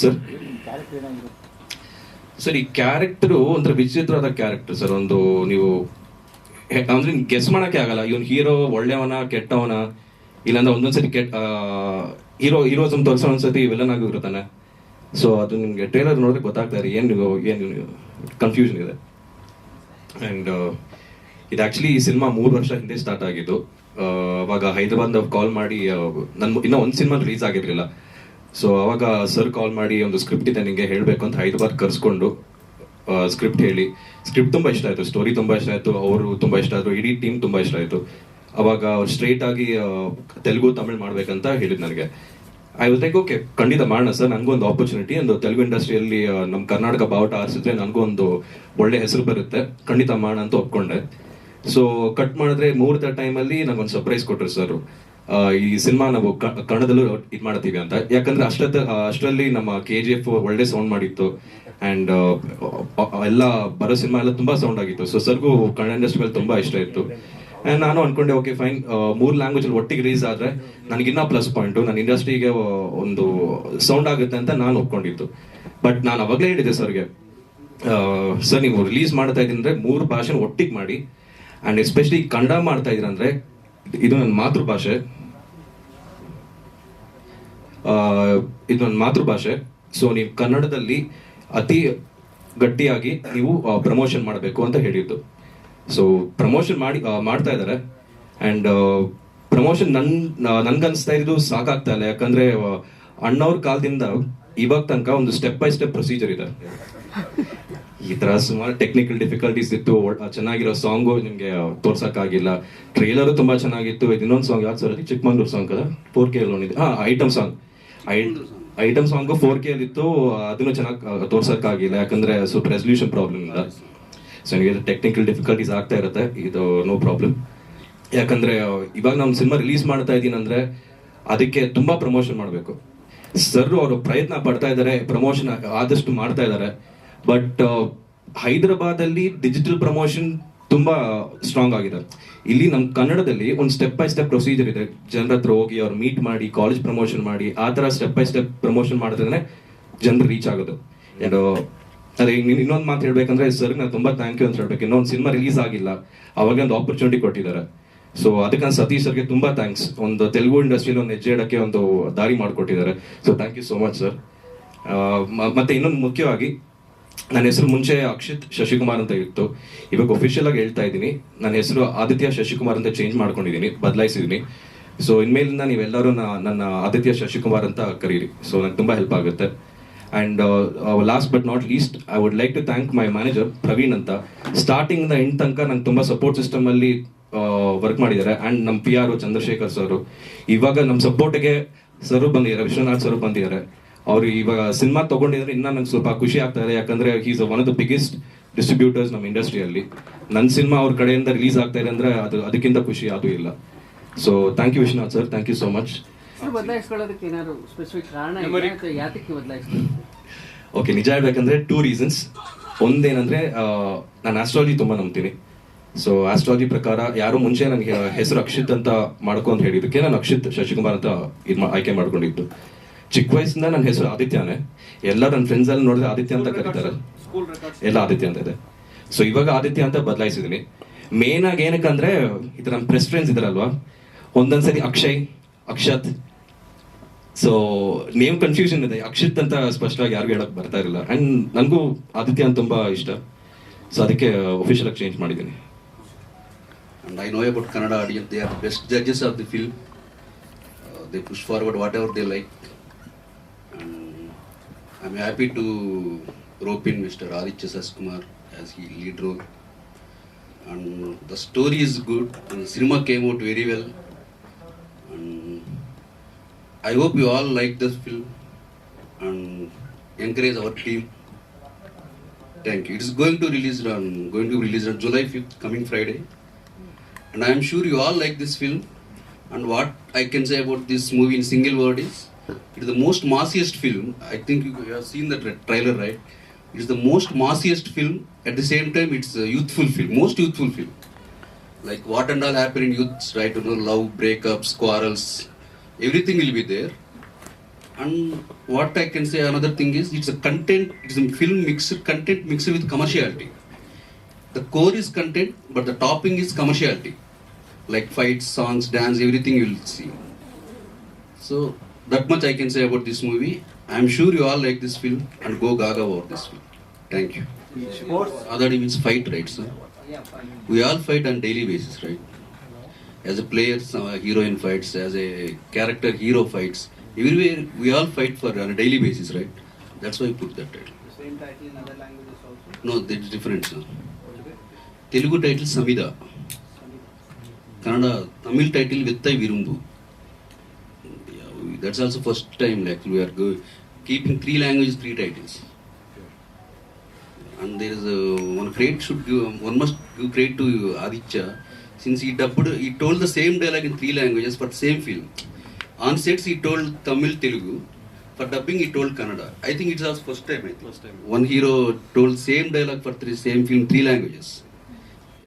Sir sir ಈ character ಒಂಥರ ವಿಚಿತ್ರವಾದ ಕ್ಯಾರೆಕ್ಟರ್ ಸರ್ ಒಂದು ನೀವು ಅಂದ್ರೆ ಗೆಸ್ ಮಾಡೋಕೆ ಆಗಲ್ಲ ಇವನ್ ಹೀರೋ ಒಳ್ಳೆಯವನ ಕೆಟ್ಟವನ ಇಲ್ಲಾಂದ್ರೆ ಒಂದೊಂದ್ಸತಿ ಕೆಟ್ಟ ಹೀರೋ ಹೀರೋಸಮ್ ತೋರಿಸೋ ಒಂದ್ಸತಿ ವಿಲನ್ ಆಗಿ ಸೊ ಅದು ನಿಮಗೆ ಟ್ರೇಲರ್ ನೋಡಿದ್ರೆ ಗೊತ್ತಾಗ್ತಾ ಇದೆ ಏನು ಏನು ಕನ್ಫ್ಯೂಷನ್ ಇದೆ ಆ್ಯಂಡ್ ಇದು ಆ್ಯಕ್ಚುಲಿ ಈ ಸಿನಿಮಾ ಮೂರು ವರ್ಷ ಹಿಂದೆ ಸ್ಟಾರ್ಟ್ ಆಗಿದ್ದು ಅವಾಗ ಹೈದರಾಬಾದ್ ಕಾಲ್ ಮಾಡಿ ನನ್ನ ಇನ್ನೂ ಒಂದು ಸಿನಿಮಾ ರಿಲೀಸ್ ಆಗಿರಲಿಲ್ಲ ಸೊ ಅವಾಗ ಸರ್ ಕಾಲ್ ಮಾಡಿ ಒಂದು ಸ್ಕ್ರಿಪ್ಟ್ ಇದೆ ನಿಮಗೆ ಹೇಳಬೇಕು ಅಂತ ಹೈದರಾಬಾದ್ ಕರೆಸ್ಕೊಂಡು ಸ್ಕ್ರಿಪ್ಟ್ ಹೇಳಿ ಸ್ಕ್ರಿಪ್ಟ್ ತುಂಬ ಇಷ್ಟ ಆಯಿತು ಸ್ಟೋರಿ ತುಂಬ ಇಷ್ಟ ಆಯಿತು ಅವರು ತುಂಬ ಇಷ್ಟ ಆಯಿತು ಇಡೀ ಟೀಮ್ ತುಂಬ ಇಷ್ಟ ಆಯಿತು ಅವಾಗ ಅವ್ರು ಸ್ಟ್ರೈಟ್ ಆಗಿ ತೆಲುಗು ತಮಿಳು ಮಾಡ್ಬೇಕಂತ ಹೇಳಿದ್ ನನಗೆ ಐ ವಿಲ್ ಥಿಂಕ್ ಓಕೆ ಖಂಡಿತ ಮಾಡೋಣ ಸರ್ ನನಗೂ ಒಂದು ಆಪರ್ಚುನಿಟಿ ಒಂದು ತೆಲುಗು ಇಂಡಸ್ಟ್ರಿಯಲ್ಲಿ ನಮ್ಮ ಕರ್ನಾಟಕ ಬಾವುಟ ಆರಿಸಿದ್ರೆ ನನಗೂ ಒಂದು ಒಳ್ಳೆ ಹೆಸರು ಬರುತ್ತೆ ಖಂಡಿತ ಮಾಡೋಣ ಅಂತ ಒಪ್ಕೊಂಡೆ ಸೊ ಕಟ್ ಮಾಡಿದ್ರೆ ಮೂರ್ತ ಟೈಮಲ್ಲಿ ನನಗೊಂದು ಸರ್ಪ್ರೈಸ್ ಕೊಟ್ಟರು ಸರ್ ಈ ಸಿನಿಮಾ ನಾವು ಕನ್ನಡದಲ್ಲೂ ಇದು ಮಾಡ್ತೀವಿ ಅಂತ ಯಾಕಂದ್ರೆ ಅಷ್ಟ ಅಷ್ಟರಲ್ಲಿ ನಮ್ಮ ಕೆ ಜಿ ಎಫ್ ಒಳ್ಳೆ ಸೌಂಡ್ ಮಾಡಿತ್ತು ಅಂಡ್ ಎಲ್ಲ ಬರೋ ಸಿನಿಮಾ ಎಲ್ಲ ತುಂಬಾ ಸೌಂಡ್ ಆಗಿತ್ತು ಸೊ ಸರ್ಗು ಕನ್ನಡ ಇಂಡಸ್ಟ್ರಿ ಮೇಲೆ ತುಂಬಾ ಇಷ್ಟ ಇತ್ತು ಅಂಡ್ ನಾನು ಅನ್ಕೊಂಡೆ ಓಕೆ ಫೈನ್ ಮೂರು ಅಲ್ಲಿ ಒಟ್ಟಿಗೆ ರಿಲೀಸ್ ಆದ್ರೆ ನನಗಿನ್ನ ಪ್ಲಸ್ ಪಾಯಿಂಟು ನನ್ನ ಇಂಡಸ್ಟ್ರಿಗೆ ಒಂದು ಸೌಂಡ್ ಆಗುತ್ತೆ ಅಂತ ನಾನು ಒಪ್ಕೊಂಡಿತ್ತು ಬಟ್ ನಾನು ಅವಾಗಲೇ ಹೇಳಿದೆ ಸರ್ಗೆ ಸರ್ ನೀವು ರಿಲೀಸ್ ಮಾಡ್ತಾ ಇದ್ರೆ ಮೂರು ಭಾಷೆನ ಒಟ್ಟಿಗೆ ಮಾಡಿ ಅಂಡ್ ಎಸ್ಪೆಷಲಿ ಕನ್ನಡ ಮಾಡ್ತಾ ಇದ್ರಂದ್ರೆ ಇದು ನನ್ನ ಮಾತೃಭಾಷೆ ಇದೊಂದು ಮಾತೃಭಾಷೆ ಸೊ ನೀವು ಕನ್ನಡದಲ್ಲಿ ಅತಿ ಗಟ್ಟಿಯಾಗಿ ನೀವು ಪ್ರಮೋಷನ್ ಮಾಡಬೇಕು ಅಂತ ಹೇಳಿದ್ದು ಸೊ ಪ್ರಮೋಷನ್ ಮಾಡಿ ಮಾಡ್ತಾ ಇದ್ದಾರೆ ಅಂಡ್ ಪ್ರಮೋಷನ್ ನನ್ ನನ್ಗನ್ಸ್ತಾ ಇದ್ದು ಸಾಕಾಗ್ತಾ ಇಲ್ಲ ಯಾಕಂದ್ರೆ ಅಣ್ಣವ್ರ ಕಾಲದಿಂದ ಇವಾಗ ತನಕ ಒಂದು ಸ್ಟೆಪ್ ಬೈ ಸ್ಟೆಪ್ ಪ್ರೊಸೀಜರ್ ಇದೆ ಈ ತರ ಸುಮಾರು ಟೆಕ್ನಿಕಲ್ ಡಿಫಿಕಲ್ಟೀಸ್ ಇತ್ತು ಚೆನ್ನಾಗಿರೋ ಸಾಂಗು ನಿಮಗೆ ತೋರ್ಸೋಕ್ಕಾಗಿಲ್ಲ ಟ್ರೈಲರ್ ತುಂಬಾ ಚೆನ್ನಾಗಿತ್ತು ಇದು ಇನ್ನೊಂದು ಸಾಂಗ್ ಯಾವ್ದು ಸರ್ ಚಿಕ್ಕಮಂಗ್ಳೂರ್ ಸಾಂಗ್ ಅದ ಪೋರ್ ಕೆ ಲೋನ್ ಇದೆ ಹಾಂ item song item song four K ಅಲ್ಲಿತ್ತು ಅದನ್ನು ಚೆನ್ನಾಗಿ ಆಗಿಲ್ಲ ಯಾಕಂದ್ರೆ ಸ್ವಲ್ಪ ರೆಸಲ್ಯೂಷನ್ ಪ್ರಾಬ್ಲಮ್ ಇಂದ ಸೊ ನನಗೆ ಟೆಕ್ನಿಕಲ್ ಡಿಫಿಕಲ್ಟೀಸ್ ಆಗ್ತಾ ಇರುತ್ತೆ ಇದು ನೋ ಪ್ರಾಬ್ಲಮ್ ಯಾಕಂದ್ರೆ ಇವಾಗ ನಮ್ಮ ಸಿನಿಮಾ ರಿಲೀಸ್ ಮಾಡ್ತಾ ಇದ್ದೀನಿ ಅಂದ್ರೆ ಅದಕ್ಕೆ ತುಂಬಾ ಪ್ರಮೋಷನ್ ಮಾಡಬೇಕು ಸರ್ ಅವರು ಪ್ರಯತ್ನ ಪಡ್ತಾ ಇದ್ದಾರೆ ಪ್ರಮೋಷನ್ ಆದಷ್ಟು ಮಾಡ್ತಾ ಇದ್ದಾರೆ ಬಟ್ ಅಲ್ಲಿ ಡಿಜಿಟಲ್ ಪ್ರಮೋಷನ್ ತುಂಬಾ ಸ್ಟ್ರಾಂಗ್ ಆಗಿದೆ ಇಲ್ಲಿ ನಮ್ಮ ಕನ್ನಡದಲ್ಲಿ ಒಂದು ಸ್ಟೆಪ್ ಬೈ ಸ್ಟೆಪ್ ಪ್ರೊಸೀಜರ್ ಇದೆ ಜನರ ಹತ್ರ ಹೋಗಿ ಅವ್ರು ಮೀಟ್ ಮಾಡಿ ಕಾಲೇಜ್ ಪ್ರಮೋಷನ್ ಮಾಡಿ ಆ ತರ ಸ್ಟೆಪ್ ಬೈ ಸ್ಟೆಪ್ ಪ್ರಮೋಷನ್ ಮಾಡಿದ್ರೆ ಜನರು ರೀಚ್ ಆಗೋದು ಏನು ಅದೇ ಇನ್ನೊಂದು ಮಾತು ಹೇಳ್ಬೇಕಂದ್ರೆ ಸರ್ ನಾನು ತುಂಬ ಥ್ಯಾಂಕ್ ಯು ಅಂತ ಹೇಳ್ಬೇಕು ಇನ್ನೊಂದು ಸಿನಿಮಾ ರಿಲೀಸ್ ಆಗಿಲ್ಲ ಅವಾಗ ಒಂದು ಆಪರ್ಚುನಿಟಿ ಕೊಟ್ಟಿದ್ದಾರೆ ಸೊ ಅದಕ್ಕೆ ನಾನು ಸತೀಶ್ ಸರ್ಗೆ ತುಂಬಾ ಥ್ಯಾಂಕ್ಸ್ ಒಂದು ತೆಲುಗು ಇಂಡಸ್ಟ್ರಿಯಲ್ಲಿ ಒಂದು ಹೆಜ್ಜೆ ಇಡಕ್ಕೆ ಒಂದು ದಾರಿ ಮಾಡಿಕೊಟ್ಟಿದ್ದಾರೆ so thank you so much sir ಮತ್ತೆ ಇನ್ನೊಂದು ಮುಖ್ಯವಾಗಿ ನನ್ನ ಹೆಸರು ಮುಂಚೆ ಅಕ್ಷಿತ್ ಶಶಿಕುಮಾರ್ ಅಂತ ಇತ್ತು ಇವಾಗ ಒಫಿಷಿಯಲ್ ಆಗಿ ಹೇಳ್ತಾ ಇದ್ದೀನಿ ನನ್ನ ಹೆಸರು ಆದಿತ್ಯ ಶಶಿಕುಮಾರ್ ಅಂತ ಚೇಂಜ್ ಮಾಡ್ಕೊಂಡಿದ್ದೀನಿ ಬದಲಾಯಿಸಿದ್ದೀನಿ ಸೊ ಇನ್ಮೇಲಿಂದ ನೀವೆಲ್ಲರೂ ನನ್ನ ಆದಿತ್ಯ ಶಶಿಕುಮಾರ್ ಅಂತ ಕರೀರಿ ಸೊ ನಂಗೆ ತುಂಬ ಹೆಲ್ಪ್ ಆಗುತ್ತೆ and last but not least I would like to thank my manager Praveen ಅಂತ ಸ್ಟಾರ್ಟಿಂಗಿಂದ ಎಂಡ್ ತನಕ ನಂಗೆ ತುಂಬ ಸಪೋರ್ಟ್ ಸಿಸ್ಟಮಲ್ಲಿ ವರ್ಕ್ ಮಾಡಿದ್ದಾರೆ ಆ್ಯಂಡ್ ನಮ್ಮ ಪಿ ಆರ್ ಚಂದ್ರಶೇಖರ್ ಸರು ಇವಾಗ ನಮ್ಮ ಸಪೋರ್ಟ್ಗೆ ಸರ್ ಬಂದಿದ್ದಾರೆ ವಿಶ್ವನಾಥ್ ಸರ್ ಬಂದಿದ್ದಾರೆ ಅವರು ಇವಾಗ ಸಿನಿಮಾ ತಗೊಂಡಿದ್ರೆ ಇನ್ನ ನಂಗೆ ಸ್ವಲ್ಪ ಖುಷಿ ಆಗ್ತಾ ಇದೆ ಯಾಕಂದ್ರೆ is one of the biggest distributors ನಮ್ಮ ಇಂಡಸ್ಟ್ರಿಯಲ್ಲಿ ನನ್ನ ಸಿನಿಮಾ ಅವ್ರ ಕಡೆಯಿಂದ ರಿಲೀಸ್ ಆಗ್ತಾ ಇದೆ ಅಂದ್ರೆ ಅದು ಅದಕ್ಕಿಂತ ಖುಷಿ ಅದು ಇಲ್ಲ so thank you Vishwanath sir thank you so much okay ನಿಜ ಹೇಳ್ಬೇಕಂದ್ರೆ ಟೂ ರೀಸನ್ಸ್ ಒಂದೇನಂದ್ರೆ ನಾನು ಆಸ್ಟ್ರಾಲಜಿ ತುಂಬಾ ನಂಬ್ತೀನಿ ಸೊ ಆಸ್ಟ್ರಾಲಜಿ ಪ್ರಕಾರ ಯಾರು ಮುಂಚೆ ನನಗೆ ಹೆಸರು ಅಕ್ಷಿತ್ ಅಂತ ಅಂತ ಹೇಳಿದ್ದಕ್ಕೆ ನಾನು ಅಕ್ಷಿತ್ ಶಶಿಕುಮಾರ್ ಅಂತ ಇದು ಆಯ್ಕೆ ಮಾಡ್ಕೊಂಡಿದ್ದು ಚಿಕ್ಕ ವಯಸ್ಸಿಂದ ನನ್ನ ಹೆಸರು ಆದಿತ್ಯನೇ ಎಲ್ಲ ನನ್ನ ಫ್ರೆಂಡ್ಸ್ ಅಲ್ಲಿ ನೋಡಿದ್ರೆ ಆದಿತ್ಯ ಅಂತ ಕರೀತಾರೆ ಎಲ್ಲ ಆದಿತ್ಯ ಅಂತ ಇದೆ ಸೊ ಇವಾಗ ಆದಿತ್ಯ ಅಂತ ಬದಲಾಯಿಸಿದೀನಿ ಮೇನ್ ಆಗಿ ಏನಕ್ಕಂದ್ರೆ ಇದು ನಮ್ಮ ಪ್ರೆಸ್ ಫ್ರೆಂಡ್ಸ್ ಇದ್ರಲ್ವಾ ಒಂದೊಂದ್ಸರಿ Akshay Akshat so name confusion ಇದೆ ಅಕ್ಷಿತ್ ಅಂತ ಸ್ಪಷ್ಟವಾಗಿ ಯಾರಿಗೂ ಹೇಳಕ್ ಬರ್ತಾ ಇರಲಿಲ್ಲ ಅಂಡ್ ನನಗೂ ಆದಿತ್ಯ ಅಂತ ತುಂಬಾ ಇಷ್ಟ ಸೊ ಅದಕ್ಕೆ ಅಫಿಷಿಯಲ್ ಆಗಿ ಚೇಂಜ್ ಮಾಡಿದ್ದೀನಿ and I know about Kannada audience, they are best judges of the film they push forward whatever they like I'm happy to rope in Mr. Aditya Saskumar as he lead role. And the story is good and the cinema came out very well. And I hope you all like this film and encourage our team. Thank you. It is going to be released on July 5th, coming Friday. And I am sure you all like this film. And what I can say about this movie in single word is it is the most massiest film. I think you, have seen the trailer, right? It is the most massiest film. At the same time, it's a youthful film, most youthful film. Like what and all happen in youths, right? You know, love, breakups, quarrels, everything will be there. And what I can say, another thing is, it's a content. It's a film mixed content mixed with commerciality. The core is content, but the topping is commerciality, like fights, songs, dance, everything you will see. So that much I can say about this movie I'm sure you all like this film and go gaga over this film thank you other means fight right sir we all fight on daily basis right as a player heroine fights as a character hero fights where we all fight for on daily basis right that's why put that title no did different sir Telugu title Samida Kannada Tamil title Vittai Virumbu movie. That's also first time like we are go, keeping three languages, three titles. And there is a, one credit should give, one must give credit to Aditya since he dubbed, he told the same dialogue in three languages for the same film. On sets he told Tamil, Telugu. For dubbing he told Kannada. I think it's our first time. First time. One hero told same dialogue for three, same film, three languages.